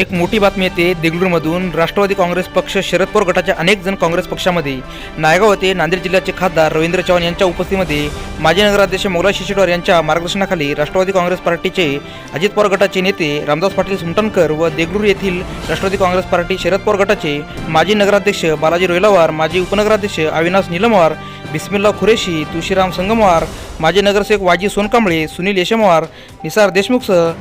एक मोठी बातमी येते देगलूरमधून. राष्ट्रवादी काँग्रेस पक्ष शरद पवार गटाच्या अनेक जण काँग्रेस पक्षामध्ये. नायगाव येथे नांदेड जिल्ह्याचे खासदार रवींद्र चव्हाण यांच्या उपस्थितीमध्ये माजी नगराध्यक्ष मोगला शिशेटवार यांच्या मार्गदर्शनाखाली राष्ट्रवादी काँग्रेस पार्टीचे अजित पवार गटाचे नेते रामदास पाटील सुमटणकर व देगलूर येथील राष्ट्रवादी काँग्रेस पार्टी शरद पवार गटाचे माजी नगराध्यक्ष बालाजी रोयलावार माजी उपनगराध्यक्ष अविनाश निलमवार बिस्मिल्ला खुरेशी तुळशीराम संगमवार माजी नगरसेवक वाजी सोनकांबळे सुनील यशमवार निसार देशमुखसह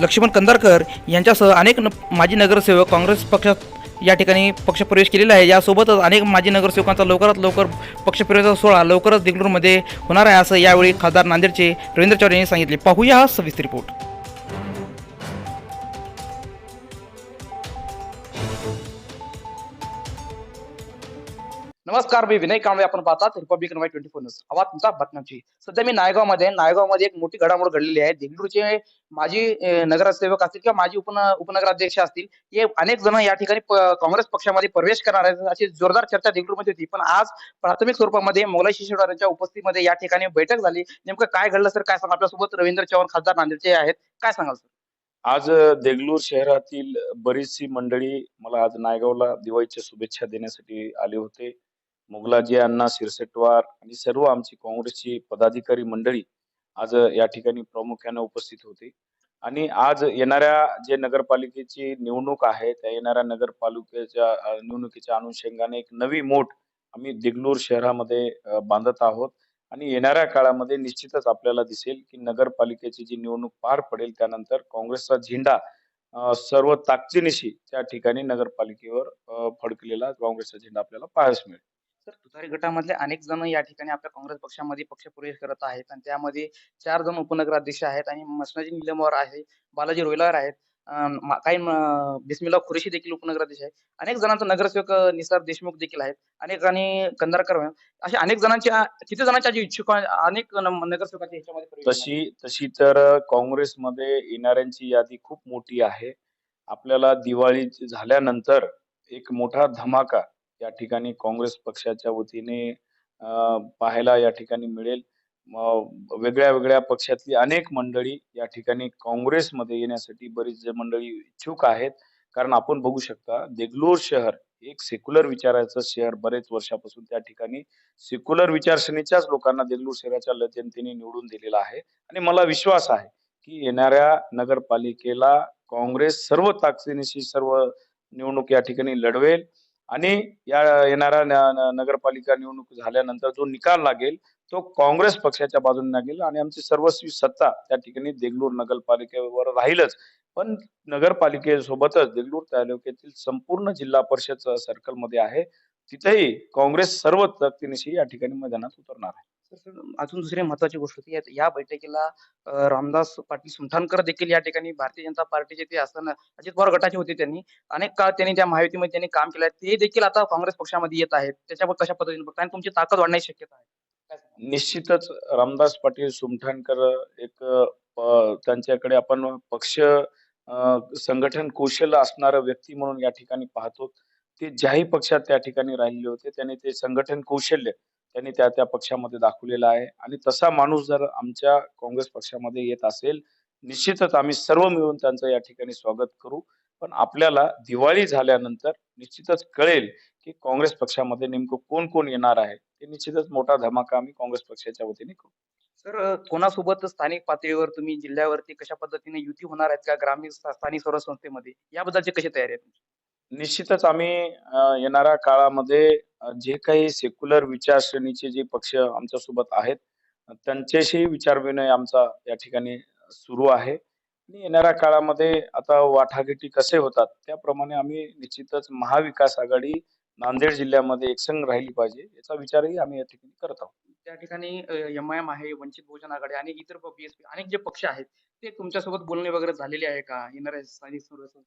लक्ष्मण कंदारकर यांच्यासह अनेक न माजी नगरसेवक काँग्रेस पक्षात या ठिकाणी पक्षप्रवेश केलेला आहे. यासोबतच अनेक माजी नगरसेवकांचा लवकरात लवकर पक्षप्रवेशाचा सोहळा लवकरच देगलूरमध्ये होणार आहे असं यावेळी खासदार नांदेडचे रवींद्र चव्हाण यांनी सांगितले. पाहूया हा सविस्तर रिपोर्ट नमस्कार मी विनय कांबळे आपण पाहतात Republican Y twenty four news आवाज तुमचा बातम्यांची सध्या मी नायगावमध्ये नायगावमध्ये एक मोठी घडामोड घडलेली आहे. देगलूरचे माजी नगरसेवक असतील किंवा माजी उपन उपनगराध्यक्ष असतील हे अनेक जण या ठिकाणी काँग्रेस पक्षामध्ये प्रवेश करणार आहेत. अशी जोरदार चर्चा देगलूरमध्ये होती. पण आज प्राथमिक स्वरूपामध्ये मोगलाई शिशेडवार यांच्या उपस्थितीमध्ये या ठिकाणी बैठक झाली. नेमकं काय घडलं सर? काय सांगा? आपल्यासोबत रवींद्र चव्हाण खासदार नांदेडचे आहेत. काय सांगाल सर? आज देगलूर शहरातील बरीचशी मंडळी मला आज नायगावला दिवाळीच्या शुभेच्छा देण्यासाठी आले होते. मुगलाजी अण्णा शिरसेटवार आणि सर्व आमची काँग्रेसची पदाधिकारी मंडळी आज या ठिकाणी प्रामुख्याने उपस्थित होती. आणि आज येणाऱ्या जे नगरपालिकेची निवडणूक आहे त्या येणाऱ्या नगरपालिकेच्या निवडणुकीच्या अनुषंगाने एक नवी मोठ आम्ही दिगलूर शहरामध्ये बांधत आहोत. आणि येणाऱ्या काळामध्ये निश्चितच आपल्याला दिसेल की नगरपालिकेची जी निवडणूक पार पडेल त्यानंतर काँग्रेसचा झेंडा सर्व ताकदीनिशी त्या ठिकाणी नगरपालिकेवर फडकलेला काँग्रेसचा झेंडा आपल्याला पाहायला मिळेल. सर तुतारी गटामधले अनेक जण या ठिकाणी आपल्या काँग्रेस पक्षामध्ये पक्षप्रवेश करत आहेत आणि त्यामध्ये चार जण उपनगराध्यक्ष आहेत आणि मसनाजी निलमवार आहे बालाजी रोयलार आहेत काही बिस्मिल्ला खुरेशी देखील उपनगराध्यक्ष आहे अनेक जणांचा नगरसेवक निसार देशमुख देखील आहेत अनेकांनी कंदारकर आहेत. अशा अनेक जणांच्या किती जणांच्या जे इच्छुक अनेक नगरसेवकांच्या ह्याच्यामध्ये प्रवेश. तशी तशी तर काँग्रेसमध्ये येणाऱ्यांची यादी खूप मोठी आहे आपल्याला दिवाळी झाल्यानंतर एक मोठा धमाका या ठिकाणी काँग्रेस पक्षाच्या वतीने पाहायला या ठिकाणी मिळेल. वेगळ्या वेगळ्या पक्षातली अनेक मंडळी या ठिकाणी काँग्रेसमध्ये येण्यासाठी बरीच जे मंडळी इच्छुक आहेत. कारण आपण बघू शकता देगलूर शहर एक सेक्युलर विचाराचं शहर बरेच वर्षापासून त्या ठिकाणी सेक्युलर विचारसरणीच्याच लोकांना देगलूर शहराच्या ल- जनतेने निवडून दिलेला आहे. आणि मला विश्वास आहे की येणाऱ्या नगरपालिकेला काँग्रेस सर्व ताकदीनिशी सर्व निवडणूक या ठिकाणी लढवेल. आणि या येणाऱ्या न- नगरपालिका निवडणूक झाल्यानंतर जो निकाल लागेल तो काँग्रेस पक्षाच्या बाजूने लागेल आणि आमची सर्वस्वी सत्ता त्या ठिकाणी देगलूर नगरपालिकेवर राहीलच. पण नगरपालिकेसोबतच देगलूर तालुक्यातील संपूर्ण जिल्हा परिषद सर्कलमध्ये आहे. तिथेही काँग्रेस सर्व तक्तीनिशी या ठिकाणी मैदानात उतरणार आहे. अजून दुसरी महत्वाची गोष्ट होती या- बैठकीला रामदास पाटील सुमठाणकर देखील या ठिकाणी भारतीय जनता पार्टीचे ते असताना अजित पवार गटाचे होते त्यांनी. अनेक काळ त्यांनी त्या महायुतीमध्ये त्यांनी काम केलं. ते देखील आता काँग्रेस पक्षामध्ये येत आहेत. त्याच्यावर कशा पद्धतीने बघता? आणि तुमची ताकद वाढण्याची शक्यता आहे. निश्चितच रामदास पाटील सुमठाणकर एक त्यांच्याकडे आपण पक्ष संघटन कौशल्य असणारं व्यक्ती म्हणून या ठिकाणी पाहतो. ते ज्याही पक्षात त्या ठिकाणी राहिलेले होते त्यांनी ते संघटन कौशल्य त्यांनी त्या त्या पक्षामध्ये दाखवलेला आहे. आणि तसा माणूस जर आमच्या काँग्रेस पक्षामध्ये येत असेल निश्चितच आम्ही सर्व मिळून त्यांचं या ठिकाणी स्वागत करू. पण आपल्याला दिवाळी झाल्यानंतर निश्चितच कळेल की काँग्रेस पक्षामध्ये नेमकं कोण कोण येणार आहे. ते निश्चितच मोठा धमाका आम्ही काँग्रेस पक्षाच्या वतीने करू. सर कोणासोबत स्थानिक पातळीवर तुम्ही जिल्ह्यावरती कशा पद्धतीने युती होणार आहेत का? ग्रामीण स्थानिक स्वराज संस्थेमध्ये? याबद्दलची कशी तयारी आहे तुमची? निश्चितच आम्ही अ, येणाऱ्या काळामध्ये अ, जे काही सेक्युलर विचारश्रेणीचे जे पक्ष आमच्यासोबत आहेत त्यांच्याशी विचारविनिमय आमचा या ठिकाणी सुरू आहे. आणि येणाऱ्या काळामध्ये आता वाटाघाटी कसे होतात त्याप्रमाणे आम्ही निश्चितच महाविकास आघाडी नांदेड जिल्ह्यामध्ये एकसंग राहिली पाहिजे याचा विचारही आम्ही या ठिकाणी करत आहोत. त्या ठिकाणी एम आय एम आहे वंचित बहुजन आघाडी आणि इतर बीएसपी अनेक जे पक्ष आहेत ते तुमच्यासोबत बोलणे वगैरे झालेले आहे का? येणाऱ्या स्थानिक स्वराज्य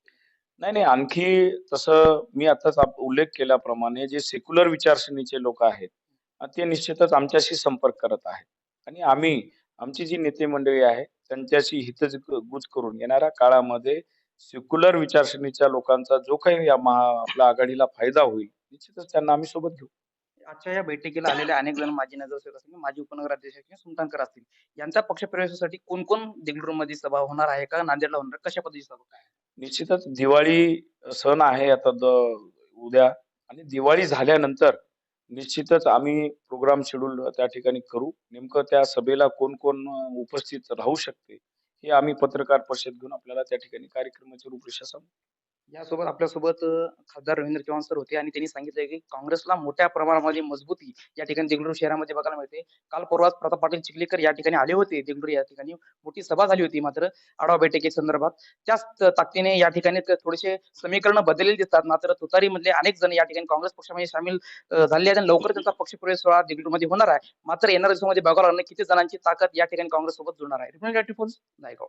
नाही नाही आणखी तसं मी आताच उल्लेख केल्याप्रमाणे जे सेक्युलर विचारसरणीचे लोक आहेत ते निश्चितच आमच्याशी संपर्क करत आहेत. आणि आम्ही आमची जी नेते मंडळी आहे त्यांच्याशी हितगुज करून येणाऱ्या काळामध्ये सेक्युलर विचारसरणीच्या लोकांचा जो काही या महा आपल्या आघाडीला फायदा होईल निश्चितच त्यांना आम्ही सोबत घेऊ. आजच्या या बैठकीला आलेले अनेक जण माजी नगरसेवक असतील माजी उपनगराध्यक्ष किंवा सुमतांकर असतील यांच्या पक्षप्रवेशासाठी कोण कोण देगलूरमध्ये सभा होणार आहे का नांदेडला होणार कशा पद्धतीची सभा काय निश्चितच दिवाळी सण आहे आता द- उद्या. आणि दिवाळी झाल्यानंतर निश्चितच आम्ही प्रोग्राम शेड्यूल त्या ठिकाणी करू. नेमकं त्या सभेला कोण कोण उपस्थित राहू शकते हे आम्ही पत्रकार परिषद घेऊन आपल्याला त्या ठिकाणी कार्यक्रमाची रूपरेषा सांगू. यासोबत आपल्यासोबत खासदार रवींद्र चव्हाण सर होते आणि त्यांनी सांगितलं की काँग्रेसला मोठ्या प्रमाणामध्ये मजबूती या ठिकाणी देगलूर शहरामध्ये बघायला मिळते. काल परवाच प्रताप पाटील चिखलीकर या ठिकाणी आले होते देगलूर या ठिकाणी. मोठी सभा झाली होती मात्र आढावा बैठकी संदर्भात. त्याच ताकदीने या ठिकाणी थोडेसे समीकरण बदललेले दिसतात. मात्र तुतारी मधले अनेक जण या ठिकाणी काँग्रेस पक्षामध्ये सामील झाले झालेले आहेत आणि लवकर त्यांचा पक्षप्रवेश सोहळा देगलूरमध्ये होणार आहे. मात्र येणाऱ्या दिवसामध्ये बघायला लागणार किती जणांची ताकद या ठिकाणी काँग्रेस सोबत जुळणार आहे. नायगाव.